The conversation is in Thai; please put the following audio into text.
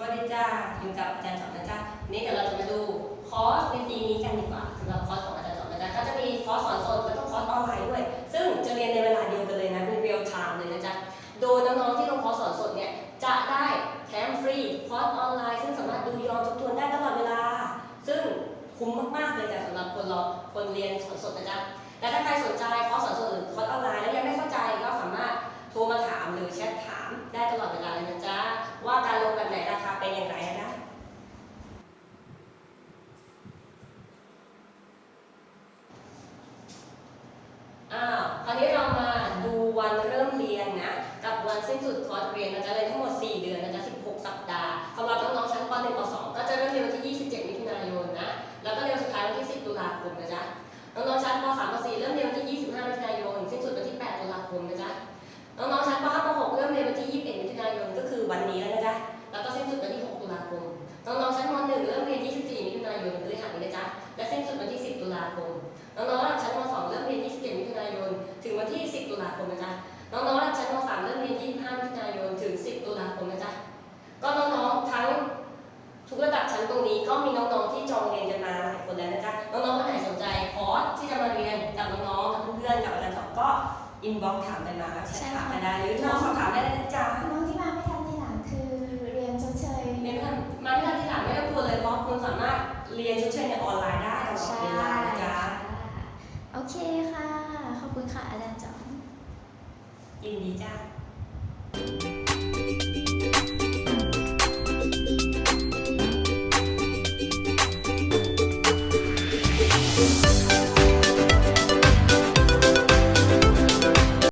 สวัสดีจ้าอยู่กับอาจารย์สอนนะจ๊ะนี้เดี๋ยวเราจะมาดูคอร์สในปีนี้กันดีกว่าสำหรับคอร์สของอาจารย์สอนนะจ๊ะก็จะมีคอร์สสอนสดแล้วก็คอร์สออนไลน์ด้วย ซึ่งจะเรียนในเวลาเดียวกันเลยนะเป็นเรียลไทม์เลยนะจ๊ะโดยน้องๆที่ลงคอร์สสอนสดเนี่ยจะได้แถมฟรีคอร์สออนไลน์ซึ่งสามารถดูย้อนทบทวนได้ตลอดเวลา ซึ่งคุ้มมากๆเลยจ้ะสำหรับคนรอคนเรียนสอนสดนะจ๊ะและถ้าใครสนใจคอร์สสอนสดหรือคอร์สออนไลน์แล้วยังไม่เข้าใจก็สามารถโทรมาถามหรือแชทถามได้ตลอดเวลาการลงแบบไหนราคาเป็นอย่างไรนะจ๊ะอ้าวคราวนี้เรามาดูวันเริ่มเรียนนะ กับวัน สิ้นสุดคอร์สเรียนนะจะเรียนทั้งหมด 4 เดือนนะจะ16 สัปดาห์สำหรับน้องๆชั้นป .1 ป .2 ก็จะเริ่มเรียนวันที่ 27 มิถุนายนนะ แล้วก็เรียนสุดท้ายวันที่ 10 ตุลาคมนะจ๊ะ น้องๆชั้นป .3 ป .4 เริ่มเรียนวันที่ 25 มิถุนายน สิ้นสุดวันที่ 8 ตุลาคมนะจ๊ะ น้องๆชั้นป .5 ป .6 เริ่มเรียนวันที่ 21 มิถุนายน ก็คือวันนี้แล้วนะจ๊ะ แล้วก็สิ้นสุดวันที่ 6 ตุลาคม น้องๆชั้นม .1 เริ่มเรียน 24 มิถุนายนพฤหัสนี้นะจ๊ะ และสิ้นสุดวันที่ 10 ตุลาคม น้องๆระดับชั้นม .2 เริ่มเรียน 27 มิถุนายน ถึงวันที่ 10 ตุลาคมนะจ๊ะ มีน้องๆที่จองเรียนกันมาหลายคนแล้วนะจ๊ะน้องๆคนไหนสนใจคอร์สที่จะมาเรียนกับน้องๆกับเพื่อนๆกับอาจารย์สอนก็อินบ็อกซ์ถามไปมาแชทถามมาได้หรือโทรสอบถามได้เลยนะจ๊ะน้องที่มาไม่ทันทีหลังคือเรียนชดเชยเรียนไม่ทันมาไม่ทันทีหลังไม่ต้องกลัวเลยเพราะคุณสามารถเรียนชดเชยในออนไลน์ได้ตลอดเวลานะจ๊ะโอเคค่ะ ขอบคุณค่ะอาจารย์จอมยินดีจ้าค